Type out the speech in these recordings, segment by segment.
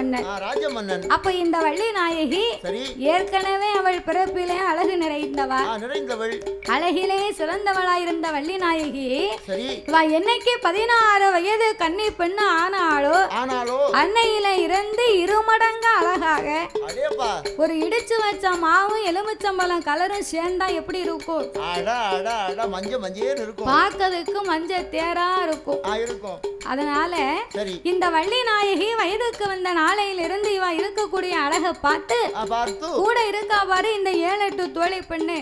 ராஜமன்னன். அப்ப இந்த வள்ளி நாயகி ஏற்கனவே அவள் பிறப்பிலே அழகு நிறைந்தவள் ஆ, நிறைந்தவள். அழகிலே சிறந்தவளாயிருந்த வள்ளி நாயகி என்னைக்கு பதினாறு வயது கன்னி பெண்ணு ஆனாலோ அன்னையில இருந்து இருமடங்கு அழகாக. அடேப்பா. ஒரு இடிச்சு வச்ச மாவும் எலுமிச்சம்பழம் கலரும் சேர்ந்தா எப்படி இருக்கும்? பார்க்கறதுக்கு மஞ்சள் தேரா இருக்கும். அதனால இந்த வள்ளி நாயகி வயதுக்கு வந்த நாளையிலிருந்து இவ இருக்கக்கூடிய அழகை பார்த்து கூட இருக்கா பாரு இந்த ஏழு எட்டு தோழி பெண்ணு.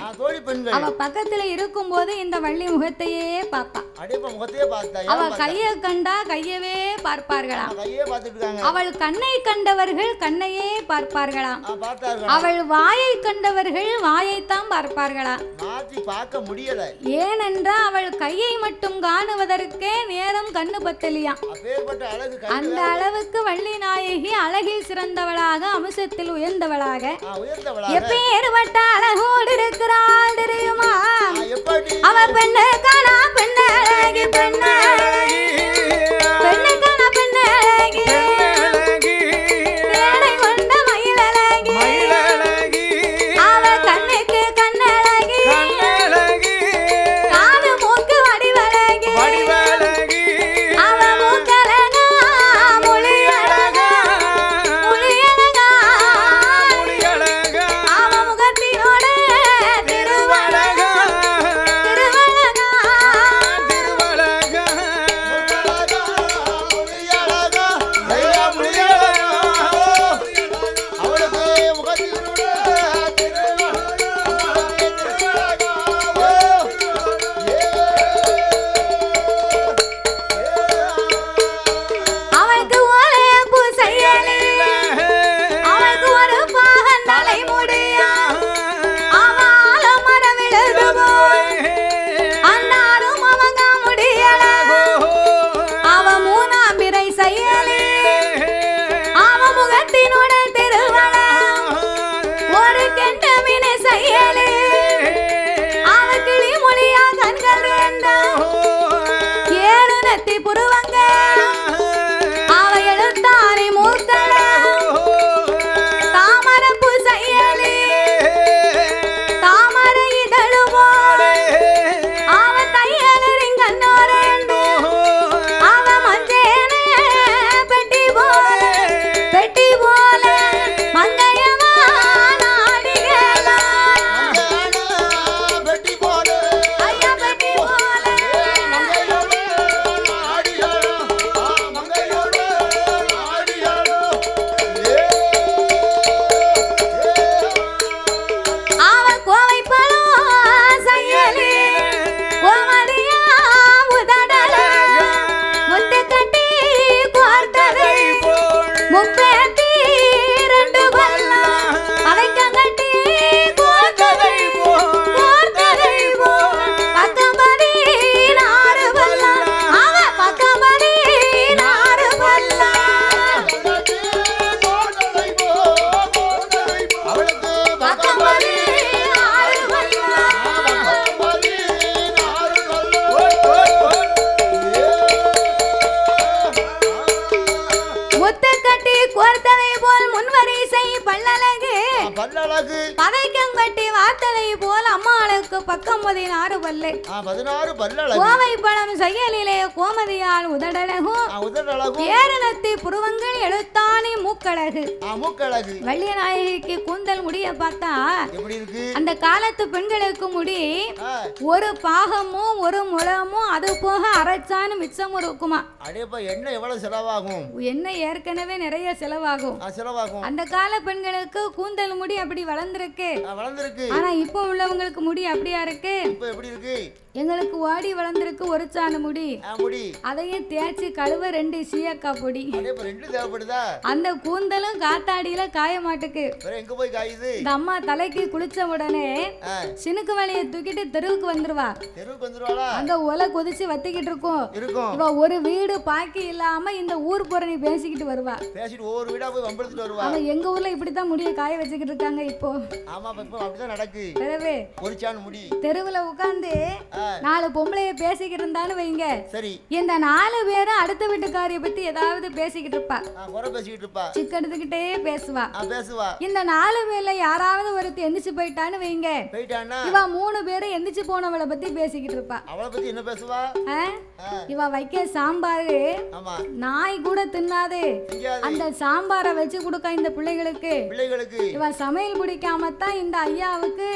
அவ பக்கத்துல இருக்கும்போது இந்த வள்ளி முகத்தையே பார்ப்பா. அவ? கைய கண்டா கையவே பார்ப்பார்களாம் அவள் கண்ணை கண்டவர்கள் கண்ணையே பார்ப்பார்களாம் அவள் வாயை கண்டவர்கள் வாயைத்தான் பார்ப்பார்களாம் பார்க்க முடியல. ஏனென்றால் அவள் கையை மட்டும் காணுவதற்கே நேரம் கண்ணு பத்தலியாம் அந்த அளவுக்கு வள்ளி நாயகி அழகில் சிறந்தவளாக அம்சத்தில் உயர்ந்தவளாக. எப்பேற்பட்ட அழகோடு இருக்கிறாள் தெரியுமா? அவ பெண்ணு காணா பெண்ணு அழகி பெண்ணு பல்லு பதினாறு பல்லழகு கோவை பழம் செயலிலே கோமதியால் உதடழகும் உதடழகு ஏரணத்தி புருவங்கள் எழுத்தாணி மூக்கழகு. மூக்கழகு. வள்ளியநாயகிக்கு கூந்தல் முடிய பார்த்தா எப்படி இருக்கு? அந்த காலத்து பெண்களுக்கு முடி ஒரு பாகமும் ஒரு முழமும் அது போக அரைச்சான்னு மிச்சமும் இருக்குமா? அடேப்பா எண்ணெய் எவ்வளவு செலவாகும்? என்ன ஏற்கனவே நிறைய செலவாகும். செலவாகும். அந்த கால பெண்களுக்கு கூந்தல் முடி அப்படி வளர்ந்துருக்கு. வளர்ந்திருக்கு. ஆனா இப்போ உள்ளவங்களுக்கு முடி அப்படியா இருக்கு? இப்ப எப்படி இருக்கு? எங்களுக்கு ஓடி வளர்ந்துருக்கு ஒரு சாண முடி. முடி. அதையும் தேய்ச்சி கழுவ ரெண்டு சீயக்கா பொடி. ரெண்டு தேவைப்படுதா? அந்த கூந்தலும் காத்தாடியில காய மாட்டுக்கு. எங்க போய் காயுது? இந்த அம்மா தலைக்கு குளிச்ச உடனே சினுக்கு வலையை தூக்கிட்டு தெருவுக்கு வந்துருவா. தெருவுக்கு வந்துருவாளா? அங்க ஒலை கொதிச்சு வத்திக்கிட்டு இருக்கும். இருக்கும். இவ ஒரு வீடு பாக்கி இல்லாம இந்த ஊர் புறணி பேசிக்கிட்டு வருவா. பேசிட்டு ஒவ்வொரு வீடா போய் வம்பெடுத்துட்டு வருவா. அவன் எங்க ஊர்ல இப்படித்தான் முடிய காய வச்சுக்கிட்டு இருக்காங்க இப்போ. ஆமா இப்ப அப்படிதான் நடக்கு. தெருவுல உட்காந்து நாலு பொம்பளைய பேசிக்கிட்டு இருந்தான்னு வைங்க. சரி. இந்த நாலு பேரும் அடுத்த வீட்டுக்காரிய பத்தி ஏதாவது பேசிக்கிட்டு இருப்பா. குறை பேசிக்கிட்டு இருப்பா. சிக்கெடுத்துக்கிட்டே பேசுவா. பேசுவா. இந்த நாலு பேர்ல யாராவது ஒருத்தி எந்திரிச்சு போயிட்டான்னு வைங்க. போயிட்டான்னா? இவ மூணு பேரும் எந்திரிச்சு போனவளை பத்தி பேசிக்கிட்டு இருப்பா. அவளை பத்தி என்ன பேசுவா? இவ வைக்க சாம்பாரு நாய் கூட தின்னாது. அந்த சாம்பாரை வச்சு கொடுக்க இந்த பிள்ளைகளுக்கு. பிள்ளைகளுக்கு. இவ சமையல் பிடிக்காம தான் இந்த ஐயாவுக்கு.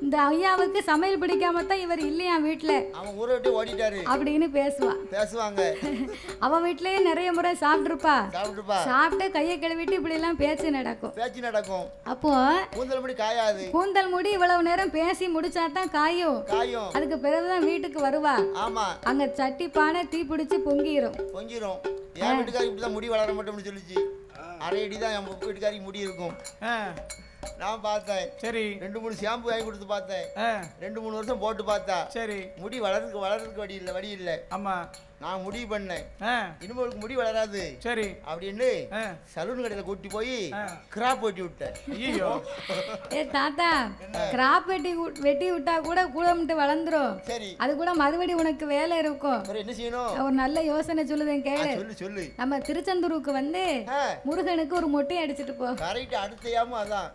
இந்த ஐயாவுக்கு சமையல் பிடிக்காம தான் இவர் இல்லையா வீட்டுல அவன் ஊரை விட்டு ஓடிட்டாரு. அப்படின்னு பேசுவா. பேசுவாங்க. அவ வீட்லயே நிறைய முறை சாப்பிட்டுருப்பா. சாப்பிட்டுப்பா சாப்பிட்டு கையை கழுவிட்டு இப்படி எல்லாம் பேச்சு நடக்கும். பேச்சு நடக்கும். அப்போ கூந்தல் முடி காயாது. கூந்தல் முடி இவ்வளவு நேரம் பேசி முடிச்சா தான் காயும். காயும். அதுக்கு பிறகுதான் வீட்டுக்கு வருவா. ஆமா. அங்க சட்டி பானை தீ பிடிச்சி பொங்கிரும். பொங்கிரும். என் வீட்டுக்காரி இப்படிதான் முடி வளர மாட்டோம்னு சொல்லிச்சு. அரை அடி தான் என் வீட்டுக்காரிக்கு முடி இருக்கும். ஆ, நான் பார்த்தேன். சரி. ரெண்டு மூணு ஷாம்பு வாங்கி கொடுத்து பார்த்தேன். ரெண்டு மூணு வருஷம் போட்டு பார்த்தா. சரி. முடி வளர்றதுக்கு வளர்றதுக்கு வழி இல்லை வழி இல்லை. ஆமா. நான் முடிவு பண்ணேன். இனிமேலுக்கு முடி வளராது. சரி. அப்படின்னு சலூன் கடையில் கூட்டி போய். கிராப் ஓட்டி விட்டேன். ஐயோ ஏ தாத்தா கிராப் வெட்டி வெட்டி விட்டா கூட கூடமிட்டு வளர்ந்துரும். சரி. அது கூட மறுபடி உனக்கு வேலை இருக்கும். என்ன செய்யணும்? ஒரு நல்ல யோசனை சொல்லுதேன் கேளு. சொல்லு சொல்லு. நம்ம திருச்செந்தூருக்கு வந்து முருகனுக்கு ஒரு மொட்டை அடிச்சிட்டு போ. கரெக்ட் அடுத்தையாம அதான்.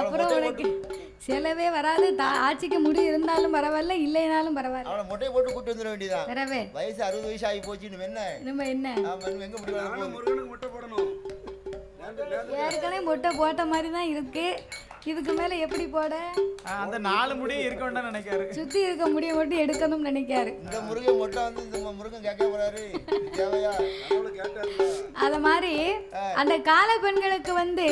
அப்புறம் உனக்கு செலவே வராது. ஆட்சிக்கு முடி இருந்தாலும் பரவாயில்ல இல்லைனாலும் பரவாயில்ல. அவளை மொட்டையை போட்டு கூட்டி வந்துட வேண்டியதான் வயசு அறுபது வயசு ஆகி போச்சு இன்னும் என்ன? நம்ம என்ன? ஆமா எங்க முருகனுக்கு முட்டை போடணும். ஏற்கனவே மொட்டை போட்ட மாதிரி தான் இருக்கு. இதுக்கு மேல எப்படி போட? அந்த நாலு முடியும் இருக்க வேண்டாம் நினைக்காரு. சுத்தி இருக்க முடிய மட்டும் எடுக்கணும்னு நினைக்காரு. இந்த முருகன் மொட்டை வந்து இந்த முருகன் கேட்க போறாரு. தேவையா? அத மாதிரி அந்த கால பெண்களுக்கு வந்து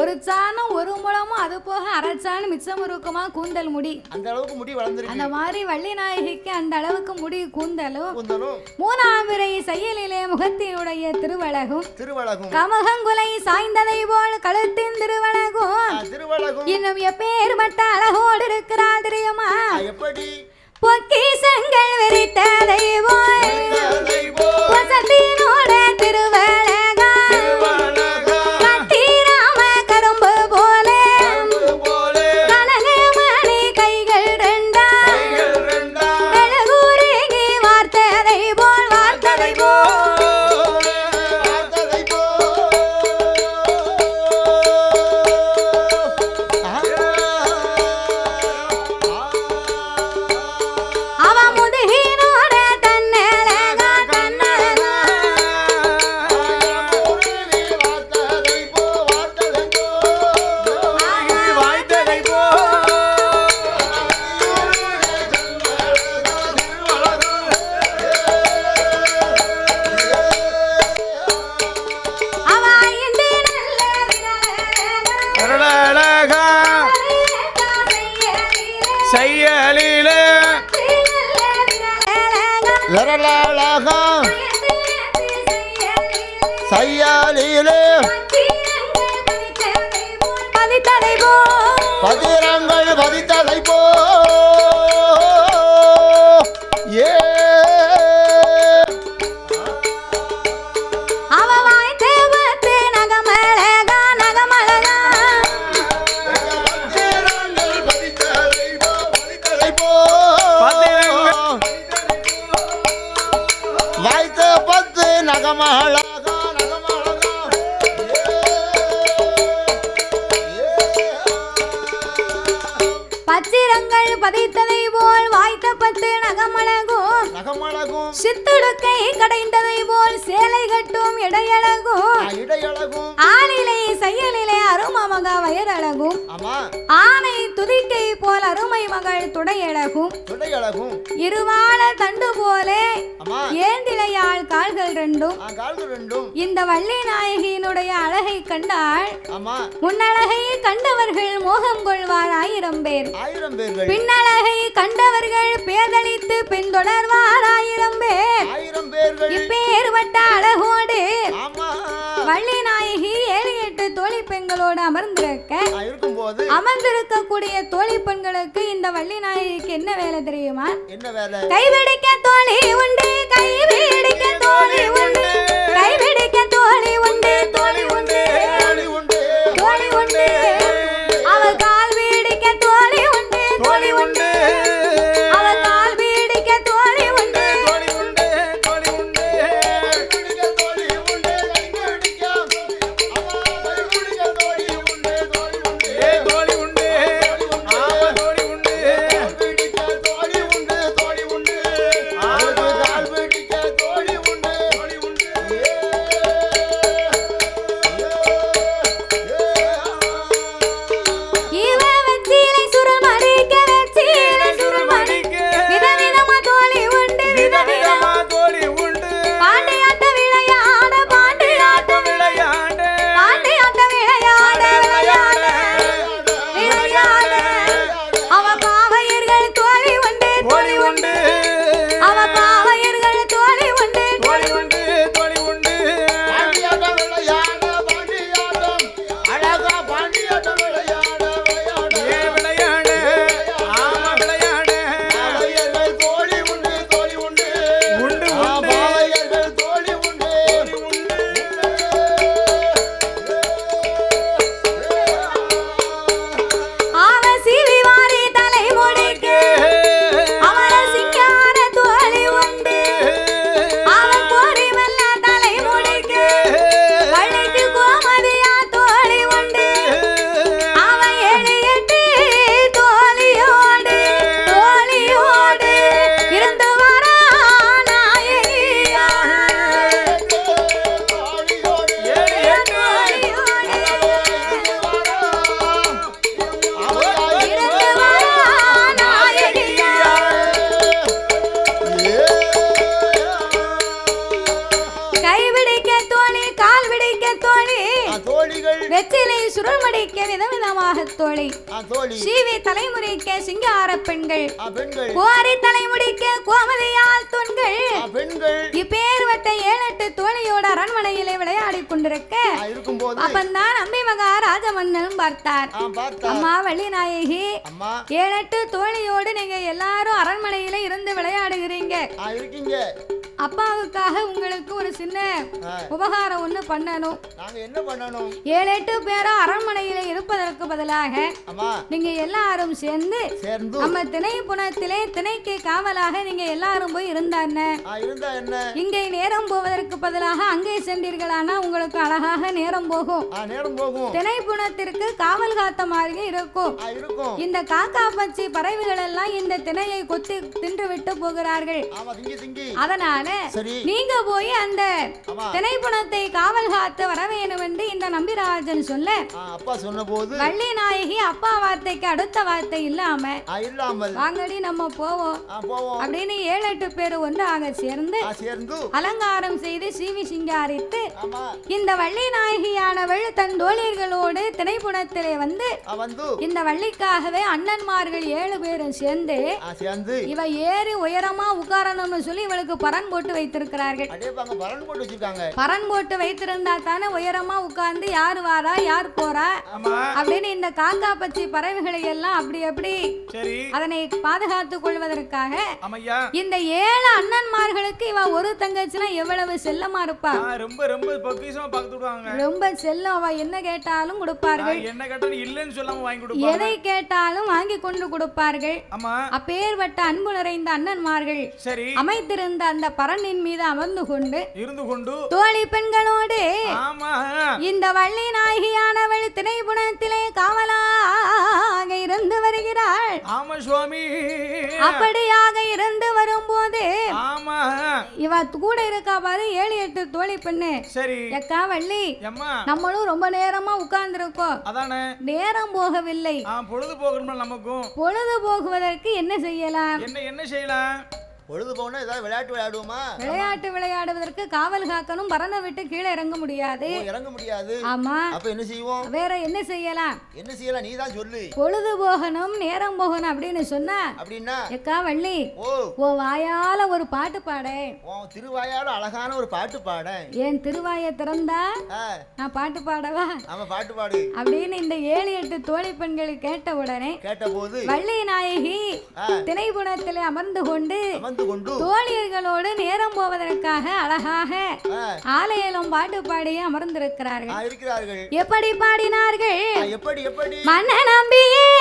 ஒரு சாணம் ஒரு முழமும் அது போக அரை சாணம் மிச்சம் இருக்குமா கூந்தல் முடி. அந்த அளவுக்கு முடி வளர்ந்துருக்கு. அந்த மாதிரி வள்ளி நாயகிக்கு அந்த அளவுக்கு முடி கூந்தலும். கூந்தலும். மூணாம் விரை செயலிலே முகத்தினுடைய திருவழகும். திருவழகும். கமகங்குலை சாய்ந்ததை போல் கழுத்தின் திருவழகும். திருவழகும் இன்னும் எப்பேற்பட்ட அழகோடு இருக்கிறாள் தெரியுமா? எப்படி? பொக்கிசங்கள் வெறித்ததை போல் அதை சித்துடுக்கை கடைந்ததை போல் சேலை கட்டும் இடையழகும் இடையழகும் ஆளிலே செயலிலே அருமம மகா வயரழகும். ஆமா. ஆனை துதிக்கை போல் அருமை மகள் துடையழகும். இருவாள தண்டு போலே ஆமா. ஏந்திழையாள் கால்கள் ரெண்டும். இந்த வள்ளி நாயகியினுடைய அழகை கண்டாள். ஆமா. முன்னழகை கண்டவர்கள் மோகம் கொள்வார் ஆயிரம் பேர். பின்னழகை கண்டவர்கள் பேதளித்து பின்தொடர்வார் ஆயிரம் பேர். இப்பேற்பட்ட அழகோடு வள்ளி நாயகி ஏழு எட்டு தோழி பெண்களோடு அமர்ந்திருக்க ஆ, இருக்கும்போது அமர்ந்திருக்கக்கூடிய தோழி பெண்களுக்கு இந்த வள்ளி நாயகிக்கு என்ன வேலை தெரியுமா? என்ன வேலை? கைபிடிக்க தோழி உண்டு கைபிடிக்க தோழி உண்டு. கைபிடிக்க தோழி உண்டு தோழி உண்டு. தோழி உண்டு. அம்மா வள்ளி நாயகி அம்மா. ஏழெட்டு தோழியோடு நீங்க எல்லாரும் அரண்மனையில இருந்து விளையாடுகிறீங்க. அப்பாவுக்காக உங்களுக்கு சின்ன உபகாரம் ஒண்ணு பண்ணணும். நாங்க என்ன பண்ணணும்? ஏழு எட்டு பேரும் அரண்மனையில இருப்பதற்கு பதிலாக நீங்க எல்லாரும் சேர்ந்து நம்ம திணை புனத்திலே திணைக்கு காவலாக நீங்க எல்லாரும் போய் இருந்தா என்ன? இங்கே நேரம் போவதற்கு பதிலாக அங்கே சென்றீர்களானா உங்களுக்கு அழகாக நேரம் போகும். திணை புனத்திற்கு காவல் காத்த மாதிரியே இருக்கும். இந்த காக்கா பச்சி பறவைகள் எல்லாம் இந்த திணையை கொத்தி தின்று விட்டு போகிறார்கள். அதனால நீங்க போய் அந்த திணைப்புணத்தை காவல் காத்து வர வேணும் என்று இந்த நம்பிராஜன் சொல்ல அப்பா சொன்ன போது வள்ளி நாயகி அப்பா வார்த்தைக்கு அடுத்த வார்த்தை இல்லாம இல்லாமல். வாங்கடி நம்ம போவோம் அப்படின்னு ஏழு எட்டு பேர் ஒன்றாக சேர்ந்து அலங்காரம் செய்து சீவி சிங்காரித்து இந்த வள்ளி நாயகியானவள் தன் தோழியர்களோடு திணைப்புணத்திலே வந்து இந்த வள்ளிக்காகவே அண்ணன்மார்கள் ஏழு பேரும் சேர்ந்து இவ ஏறி உயரமா உட்காரணும்னு சொல்லி இவளுக்கு பரன் போட்டு வைத்திருக்கிறார்கள். பலன் போட்டு வச்சிருக்காங்க. பரன் போட்டு வைத்திருந்தா தானே உயரமா உட்கார்ந்து யார் வாரா யார் போறா? அப்படின்னு இந்த காக்கா பச்சி பறவைகளை எல்லாம் அப்படி சரி. அதனை பாதுகாத்துக் கொள்வதற்காக இந்த ஏழு அண்ணன்மார்களுக்கு இவ ஒரு தங்கச்சினா எவ்வளவு செல்லமா இருப்பா? ரொம்ப ரொம்ப ரொம்ப செல்லம். அவ என்ன கேட்டாலும் கொடுப்பார்கள். என்ன கேட்டாலும் இல்லைன்னு சொல்லாம வாங்கி கொடுப்பாங்க. எதை கேட்டாலும் வாங்கி கொண்டு கொடுப்பார்கள். ஆமா. அப்பேற்பட்ட அன்பு நிறைந்த அண்ணன்மார்கள் சரி. அமைத்திருந்த அந்த பரணின் மீது அமர்ந்து கொண்டு இருந்து கொண்டு தோழி பெண்களோடு ஆமா. இந்த வள்ளி நாயகியானவள் திணைப்புணத்திலே காவலாக இருந்து வருகிறாள். ஆமா சுவாமி. அப்படியாக இருந்து வரும்போது ஆமா. இவ கூட இருக்கா பாரு ஏழு எட்டு தோழி பெண்ணு. சரி. எக்கா வள்ளி நம்மளும் ரொம்ப நேரமா உட்கார்ந்துருக்கோம். அதானே. நேரம் போகவில்லை. பொழுது போகணும்ல நமக்கும். பொழுது போகுவதற்கு என்ன செய்யலாம்? என்ன என்ன செய்யலாம்? பொழுது போனா ஏதாவது விளையாட்டு விளையாடுவோமா? விளையாட்டு விளையாடுவதற்கு காவல் காக்கணும். பறனை விட்டு கீழே இறங்க முடியாது. இறங்க முடியாது. ஆமா. அப்ப என்ன செய்வோம்? வேற என்ன செய்யலாம்? என்ன செய்யலாம்? நீ தான் சொல்லு. பொழுது போகணும் நேரம் போகணும் அப்படின்னு சொன்னா அப்படின்னா? எக்கா வள்ளி ஓ. வாயால ஒரு பாட்டு பாடு. உன் திருவாயால அழகான ஒரு பாட்டு பாட. என் திருவாயை திறந்தா? நான் பாட்டு பாடவா? ஆமா பாட்டு பாடு. அப்படின்னு இந்த ஏழு எட்டு தோழி பெண்கள் கேட்ட உடனே கேட்டபோது வள்ளி நாயகி ஆ, திணைப்புணத்திலே அமர்ந்து கொண்டு அமர்ந்து கொண்டு தோழியர்களோடு நேரம் போவதற்காக அழகாக ஆலயிலும் பாட்டு பாடி அமர்ந்திருக்கிறார்கள். இருக்கிறார்கள். எப்படி பாடினார்கள்? எப்படி எப்படி? மண்ண நம்பியேல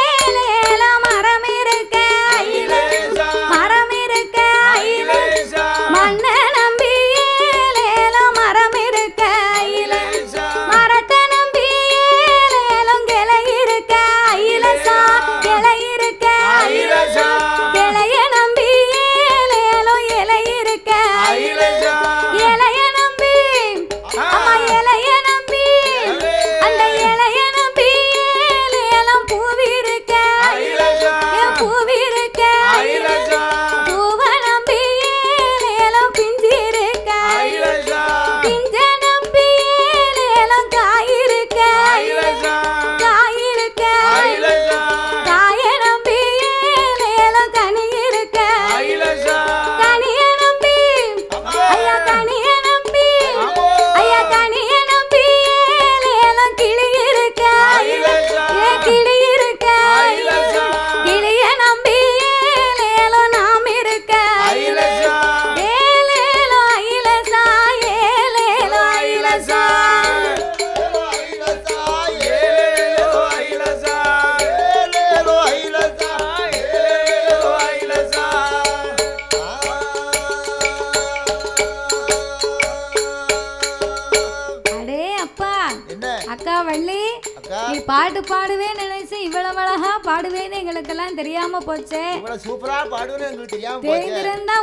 போச்சே. இவ்வளவு சூப்பரா பாடுவேன்னு எங்களுக்கு தெரியாம போச்சு?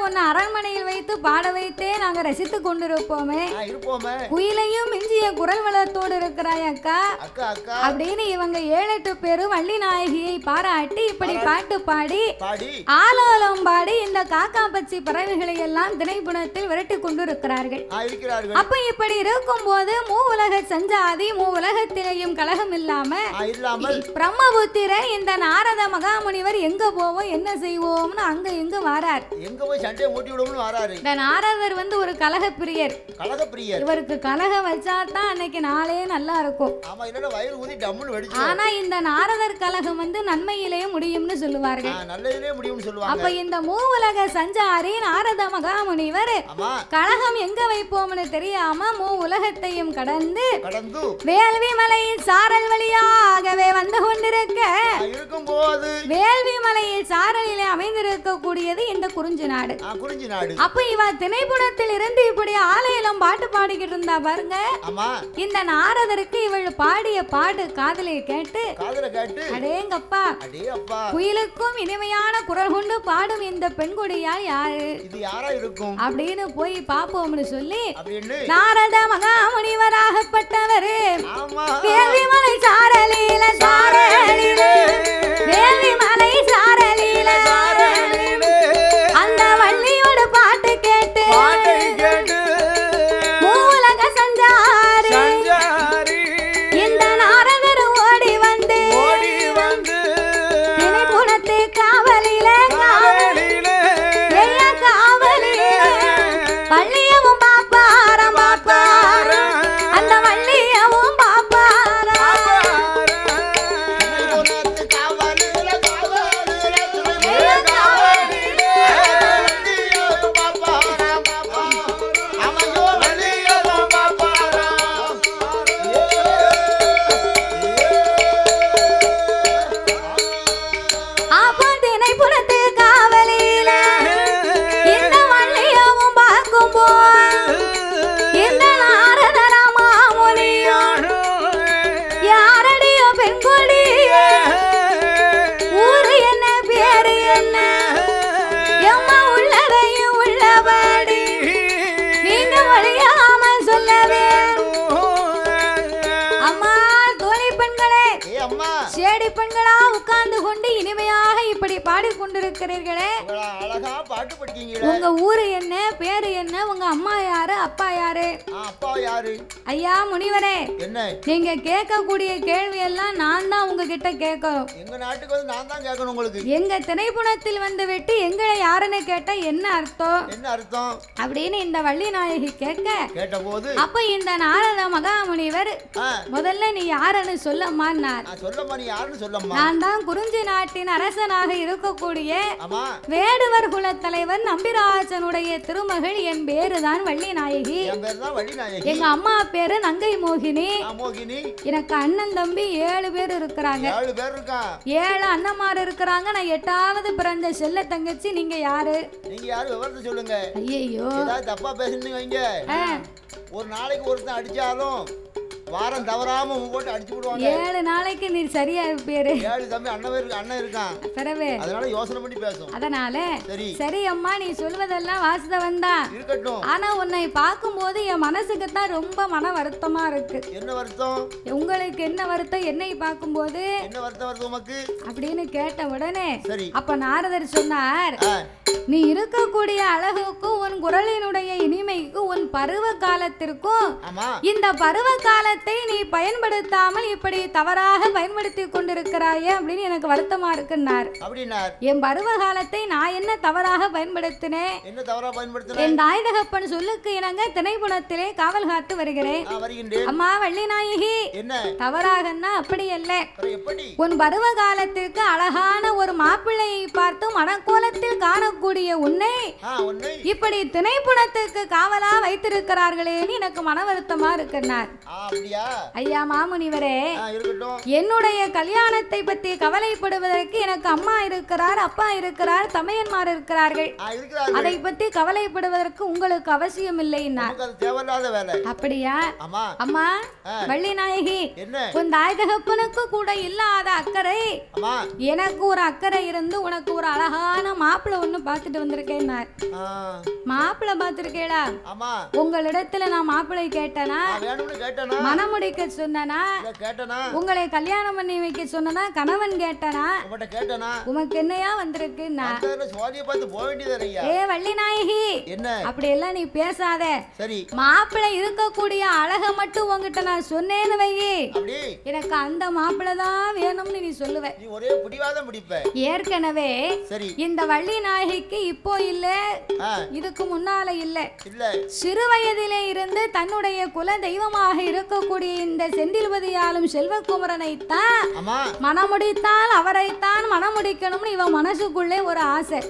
உன்னை அரண்மனையில் வைத்து பாட வைத்தே நாங்க ரசித்து கொண்டிருப்போமே. இருப்போமே. குயிலையும் மிஞ்சிய குரல் வளத்தோடு இருக்கிறாய் அக்கா. அக்கா அக்கா. அப்படின்னு இவங்க ஏழு எட்டு பேரும் வள்ளி நாயகியை பாராட்டி இப்படி பாட்டு பாடி ஆலோலம் பாடி இந்த காக்கா பச்சி பறவைகளை எல்லாம் திணைப்புணத்தில் விரட்டி கொண்டிருக்கிறார்கள். அப்ப இப்படி இருக்கும்போது மூ உலக சஞ்சாதி மூ உலகத்திலேயும் கலகம் இல்லாம பிரம்மபுத்திரன் இந்த நாரத மகாமுனிவர் எங்க போவோம் என்ன செய்வோம்னு அங்க இங்க வாரார். எங்க போய் சண்டையை மூட்டி விடும்னு வராரு. நாரதர் வந்து ஒரு கலக பிரியர் கழகப்பிரியர் இவருக்கு கலகம் வச்சா தான் அன்னைக்கு நாளே நல்லா இருக்கும். ஆமா இல்லன்னா வயிறு ஊதி டம்முன்னு வெடிச்சு ஆனா இந்த நாரதர் கலகம் வந்து நன்மையிலேயே முடியும்னு சொல்லுவார்கள். நல்லதிலே முடியும்னு சொல்லுவாங்க. அப்ப இந்த மூ உலக சஞ்சாரி நாரத மகாமுனிவர் கலகம் எங்க வைப்போம்னு தெரியாம மூ உலகத்தையும் கடந்து கடந்து. வேள்வி மலையின் சாரல் வழியாகவே வந்து கொண்டிருக்க இருக்கும் போது வேள்வி மலையில் சாரலிலே அமைந்திருக்கக்கூடியது இந்த குறிஞ்சி நாடு. குறிஞ்சி நாடு. அப்ப இவ திணைப்புணத்தில் இருந்து இப்படி ஆலயிலம் பாட்டு பாடிக்கிட்டு இருந்தா பாருங்க. ஆமா. இந்த நாரதருக்கு இவள் பாடிய பாட்டு காதலை கேட்டு காதல கேட்டு அடேங்கப்பா அடே அப்பா குயிலுக்கும் இனிமையான குரல் கொண்டு பாடும் இந்த பெண்குடியால் யாரு? இது யாரா இருக்கும்? அப்படின்னு போய் பாப்போம்னு சொல்லி நாரத மகாமுனிவராகப்பட்டவர். ஆமா. வேள்வி மலை சாரலில. சாரலிலே. வேள்வி மலை சாரலில சாரலிலே. அந்த வள்ளியோட பாட்டு பேரு என்ன உங்க அம்மா யாரு அப்பா யாரு? அப்பா யாரு? ஐயா முனிவரே. என்ன? நீங்க கேட்கக்கூடிய கேள்வி எல்லாம் நான் தான் உங்ககிட்ட கேட்கணும். எங்க நாட்டுக்கு வந்து நான் தான் கேட்கணும் உங்களுக்கு. எங்க திணைப்புணத்தில் வந்து விட்டு எங்களை யாருன்னு கேட்டா என்ன அர்த்தம்? என்ன அர்த்தம்? அப்படின்னு இந்த வள்ளி நாயகி கேட்க கேட்டபோது? அப்ப இந்த நாரத மகாமுனிவர் ஆ, முதல்ல நீ யாருன்னு சொல்லம்மான்னார். நான் சொல்லம்மா நீ யாருன்னு சொல்லம்மா? நான் தான் குறிஞ்சி நாட்டின் அரசனாக இருக்கக்கூடிய வேடுவர் குலத் தலைவர் நம்பிராஜனுடைய திருமகள் என் பேரு தான் வள்ளி நாயகி. நாயகி. எங்க அம்மா பேரு நங்கை மோகினி. எனக்கு அண்ணன் தம்பி ஏழு பேர் இருக்கிறாங்க. ஏழு அண்ணன்மார் இருக்கிறாங்க. நான் எட்டாவது பிறந்த செல்ல தங்கச்சி. நீங்க யாரு? நீங்க யாரு? விவரத்தை சொல்லுங்க. ஐயோ தப்பா பேசுனீங்க ஒரு நாளைக்கு ஒருத்தன் அடிச்சாலும் வாரம் தவறாம உங்க போட்டு அடிச்சு விடுவாங்க. ஏழு நாளைக்கு நீ சரியா இருப்பேரு ஏழு தம்பி அண்ணன் இருக்கு அண்ணன் இருக்கான். பிறவு. அதனால யோசனை பண்ணி பேசும். அதனால சரி. சரி அம்மா நீ சொல்வதெல்லாம் வாசுதவன் தான். இருக்கட்டும். ஆனா உன்னை பார்க்கும்போது என் மனசுக்கு தான் ரொம்ப மன வருத்தமா இருக்கு. என்ன வருத்தம்? உங்களுக்கு என்ன வருத்தம்? என்னை பார்க்கும்போது? என்ன வருத்தம் வருது உமக்கு? அப்படின்னு கேட்ட உடனே சரி. அப்ப நாரதர் சொன்னார் நீ இருக்கக்கூடிய அழகுக்கும் உன் குரலினுடைய இனிமைக்கும் உன் பருவ காலத்திற்கும் இந்த பருவ காலத்தை நீ பயன்படுத்தாமல் இப்படி தவறாக பயன்படுத்தி கொண்டிருக்கிறாயே அப்படின்னு எனக்கு வருத்தமா இருக்குன்னார். என் பருவ காலத்தை நான் என்ன தவறாக பயன்படுத்தினேன்? என் தாய் தகப்பன் சொல்லுக்கு இணங்க திணைப்புணத்திலே காவல் காத்து வருகிறேன். அம்மா வள்ளி நாயகி என்ன? தவறாகன்னா அப்படி அல்ல. உன் பருவ காலத்திற்கு அழகான ஒரு மாப்பிள்ளையை பார்த்து மனக்கோலத்தில் காணக்கூடிய உன்னை இப்படி திணைப்புணத்துக்கு காவலா வைத்திருக்கிறார்களேன்னு எனக்கு மன வருத்தமா இருக்குன்னார். அப்படியா ஐயா மாமுனிவரே இருக்கட்டும். என்னுடைய கல்யாணத்தை பற்றி கவலைப்படுவதற்கு எனக்கு அம்மா இருக்கிறார் அப்பா இருக்கிறார் தமையன்மார் இருக்கிறார்கள். அதை பற்றி கவலைப்படுவதற்கு உங்களுக்கு அவசியம் வேலை. அப்படியா? அம்மா. வள்ளி நாயகி என்ன? உன் தாய் தகப்பனுக்கு கூட இல்லாத அக்கறை. எனக்கு ஒரு அக்கறை இருந்து உனக்கு ஒரு அழகான மாப்பிள்ளை ஒண்ணு பார்த்துட்டு வந்திருக்கேன்னார் ஆ, மாப்பிள்ளை பார்த்துருக்கேடா ஆமா உங்களிடத்துல நான் மாப்பிள்ளை கேட்டனா? நான் கேட்டனா மனமுடிக்க சொன்னனா கேட்டனா? உங்களை கல்யாணம் பண்ணி வைக்க சொன்னனா? கணவன் கேட்டனா? உங்கள்கிட்ட கேட்டனா? உமக்கு என்னையா வந்திருக்குன்னா? அந்த சோழியை பார்த்து போக வேண்டியது ஏ வள்ளி நாயகி என்ன? அப்படி எல்லாம் நீ பேசாத. சரி. மாப்பிள்ளை இருக்கக்கூடிய அழக மட்டும் உங்ககிட்ட நான் சொன்னேன்னு வையி. எனக்கு அந்த மாப்பிள்ளை தான் வேணும்னு நீ சொல்லுவ. நீ ஒரே பிடிவாதம் பிடிப்ப. ஏற்கனவே சரி. இந்த வள்ளி நாயகிக்கு இப்போ இல்ல இதுக்கு முன்னால இல்ல. இல்ல. சிறு வயதிலே இருந்து தன்னுடைய குல தெய்வமாக இருக்கக்கூடிய இந்த செந்தில்வதியாலும் செல்வக்குமரனை தான் ஆமா. மனமுடித்தால் அவரைத்தான் மனமுடிக்கணும்னு இவன் மனசுக்குள்ளே ஒரு ஆசை.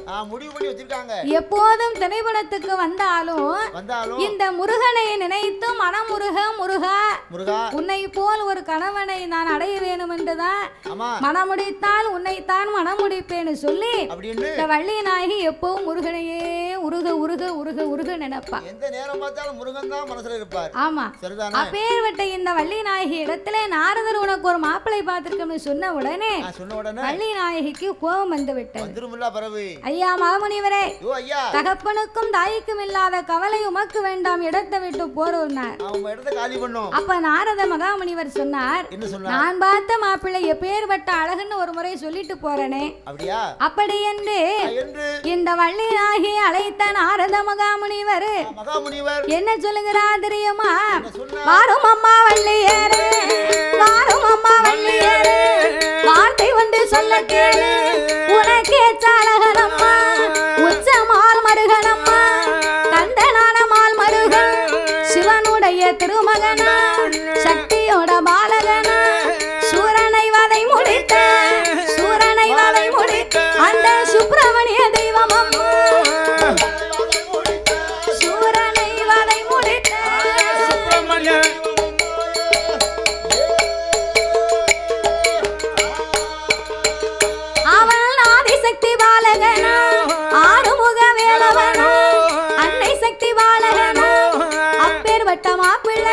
எப்போதும் திரைப்படத்துக்கு வந்தாலும் இந்த முருகனை நினைத்து மனமுருக முருகா. முருகா. உன்னை போல் ஒரு கணவனை நான் அடைய வேணும் என்றுதான் மனமுடித்தால் உன்னைத்தான் மனமுடிப்பேன்னு சொல்லி இந்த வள்ளி நாயகி எப்பவும் முருகனையே உருக உருக உருக உருக நினைப்பா. எந்த நேரம் பார்த்தாலும் முருகன் தான் மனசுல இருப்பார். ஆமா. சரிதானே? அப்பேர்பட்ட இந்த வள்ளி நாயகி இடத்துல நாரதர் உனக்கு ஒரு மாப்பிள்ளை பார்த்திருக்கோம்னு சொன்ன உடனே சொன்ன உடனே வள்ளி நாயகிக்கு கோபம் வந்து விட்டது. ஐயா மாமுனிவரே தகப்பனுக்கும் தாய்க்கும் இல்லாத கவலை உமக்கு வேண்டாம் இடத்தை விட்டு போறோம்னார் அப்ப நாரத மகாமுனிவர் சொன்னார் நான் பார்த்த மாப்பிள்ளை எப்பேர்பட்ட அழகுன்னு ஒரு முறை சொல்லிட்டு போறேனே. அப்படி என்று இந்த வள்ளி நாயகி அழைத்த நாரத மகாமுனிவர் என்ன சொல்லுகிறார் தெரியுமா? வாரும் அம்மா வள்ளியரே வாரும் அம்மா வள்ளியரே வார்த்தை வந்து சொல்ல கேளு. உனக்கே சாலகனம்மா உச்சமால் மருகனம்மா கந்தனான மால் மருகன் சிவனுடைய திருமகனா.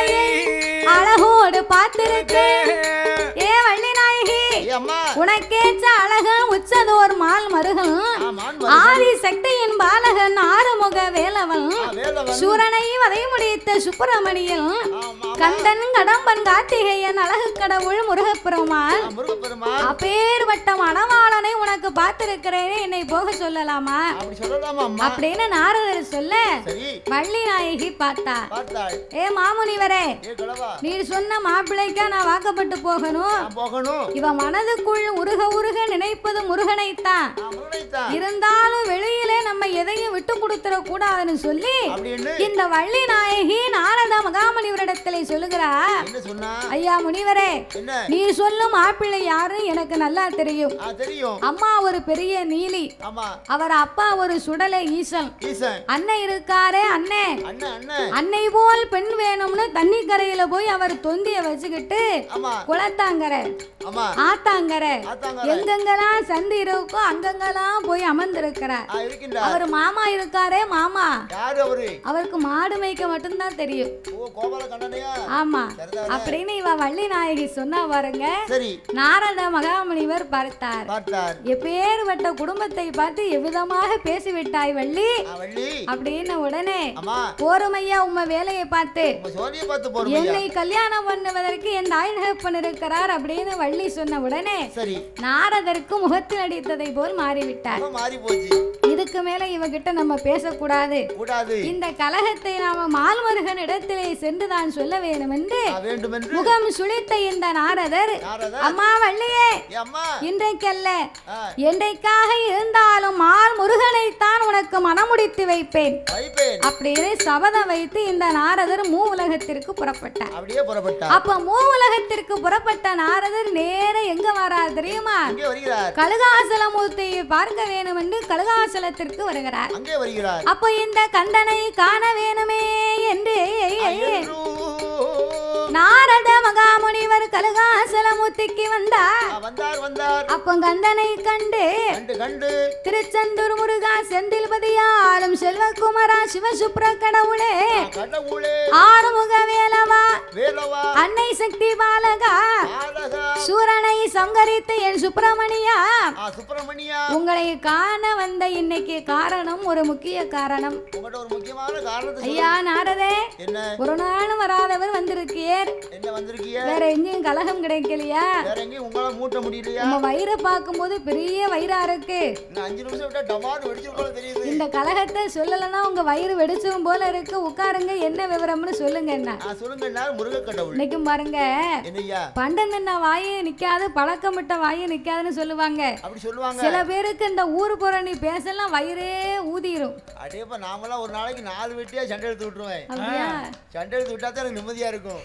மாப்பிள்ளையை அழகோடு பார்த்திருக்கேன் ஏ வள்ளி நாயகி உனக்கேற்ற அழகன் உச்சதோர் மால் மருகன். ஆமான் ஆதி சக்தியின் பாலகன் ஆறுமுக வேலவன். சூரனை வதை முடித்த சுப்பிரமணியன் கந்தன் கடம்பன் கார்த்திகேயன் அழகு கடவுள் முருகப்பெருமான் முருகப்பெருமான். அப்பேற்பட்ட மணவாளனை உனக்கு பார்த்திருக்கிறேனே என்னை போக சொல்லலாமா? அப்படின்னு நாரதர் சொல்ல வள்ளி நாயகி பார்த்தா ஏ மாமுனிவரே நீ சொன்ன மாப்பிள்ளைக்கா நான் வாக்கப்பட்டு போகணும். இவன் மனதுக்குள் உருக உருக நினைப்பது முருகனைத்தான். நான் முருகனைத்தான். இருந்தாலும் வெளியிலே நம்ம எதையும் விட்டு கொடுத்துட கூடாதுன்னு சொல்லி இந்த வள்ளி நாயகி நாரத மகாமுனிவரிடத்திலே சொல்லுகிறா. என்ன சொன்னா? ஐயா முனிவரே நீ சொல்லும் மாப்பிள்ளை யாருன்னு எனக்கு நல்லா தெரியும். அம்மா ஒரு பெரிய நீலி. அவர் அப்பா ஒரு சுடலை ஈசன். அண்ணன் இருக்காரே அண்ணே. அன்னை போல் பெண் வேணும்னு தண்ணி கரையில போய் அவர் தொந்திய வச்சுக்கிட்டு குளத்தாங்கரை ஆத்தாங்கரை ஆத்தாங்க எங்கெங்கெல்லாம் சந்தி இருக்கோ அங்கங்கெல்லாம் போய் அமர்ந்திருக்கிறார். அவர் மாமா இருக்காரே மாமா. யாரு அவரு? அவருக்கு மாடு மேய்க்க மட்டும்தான் தெரியும். ஓ கோபால கண்ணனையா? ஆமா? அப்படின்னு இவ வள்ளி நாயகி சொன்னா பாருங்க. சரி. நாரத மகாமுனிவர் பார்த்தார். பார்த்தார். எப்பேற்பட்ட குடும்பத்தை பார்த்து எவ்விதமாக பேசிவிட்டாய் வள்ளி? அப்படின்னு உடனே போருமையா உம்ம வேலையை பார்த்து என்னை கல்யாணம் பண்ணுவதற்கு என் தாய் தகப்பன் இருக்கிறார் அப்படின்னு வள்ளி சொன்ன உடனே நாரதருக்கு முகத்தில் அடித்ததை போல் மாறிவிட்டார். ரொம்ப மாறி போச்சு இதுக்கு மேல இவகிட்ட நம்ம பேசக்கூடாது. கூடாது. இந்த கலகத்தை நாம மால்மருகன் இடத்திலே சென்று தான் சொல்ல வேண்டும் என்று முகம் சுளித்த இந்த நாரதர் நாரதா அம்மா வள்ளியே இன்றைக்கல்ல என்றைக்காக இருந்தாலும் மால் முருகனைத்தான் உனக்கு மனமுடித்து வைப்பேன். அப்படின்னு சபதம் வைத்து இந்த நாரதர் மூ உலகத்திற்கு புறப்பட்டார். அப்ப மூ உலகத்திற்கு புறப்பட்ட நாரதர் நேர எங்க வரார் தெரியுமா? கழுகாசலமூர்த்தியை பார்க்க வேணும் என்று கழுகாசலத்திற்கு வருகிறார். அங்கே வருகிறார். அப்போ இந்த கந்தனை காண வேணுமே என்று நாரத மகாமுனிவர் கழுகாசலமூர்த்திக்கு வந்தார். ஆ, வந்தார் வந்தார். அப்போ கந்தனை கண்டு திருச்செந்தூர் முருகா செந்தில்பதியாலும் செல்வகுமரா சிவசுப்ர கடவுளே. ஆறுமுக வேலவா? அன்னை சக்தி பாலகா? சூரனை சங்கரித்த என் சுப்பிரமணியா? உங்களை காண வந்த இன்னைக்கு காரணம் ஒரு முக்கிய காரணம். ஐயா நாரதே ஒரு நாளும் வராதவர் வந்திருக்கியர் என்ன வந்திருக்கீங்க வேற எங்கேயும் கலகம் கிடைக்கலையா? வேற எங்கேயும் உங்களால மூட்ட முடியலையா? நம்ம வயிறை பார்க்கும்போது பெரிய வயிறா இருக்கு. இன்னும் அஞ்சு நிமிஷம் விட்டா டமான்னு வெடிச்சிரு போல தெரியுது. இந்த கலகத்தை சொல்லலைன்னா உங்க வயிறு வெடிச்சவும் போல இருக்கு. உட்காருங்க என்ன விவரம்னு சொல்லுங்க என்ன. சொல்லுங்க என்ன? முருக கடவுள் பாருங்க. பண்டம் தின்ன வாயும் நிக்காது பழக்கமிட்ட வாயும் நிக்காதுன்னு சொல்லுவாங்க. அப்படி சொல்லுவாங்க. சில பேருக்கு இந்த ஊர் புறணி பேசலாம் வயிறே ஊதிரும். அடேப்பா நாமெல்லாம் ஒரு நாளைக்கு நாலு வெட்டியா சண்டை எடுத்து விட்டுருவேன். சண்டை எடுத்து விட்டா தான் எனக்கு நிம்மதியா இருக்கும்.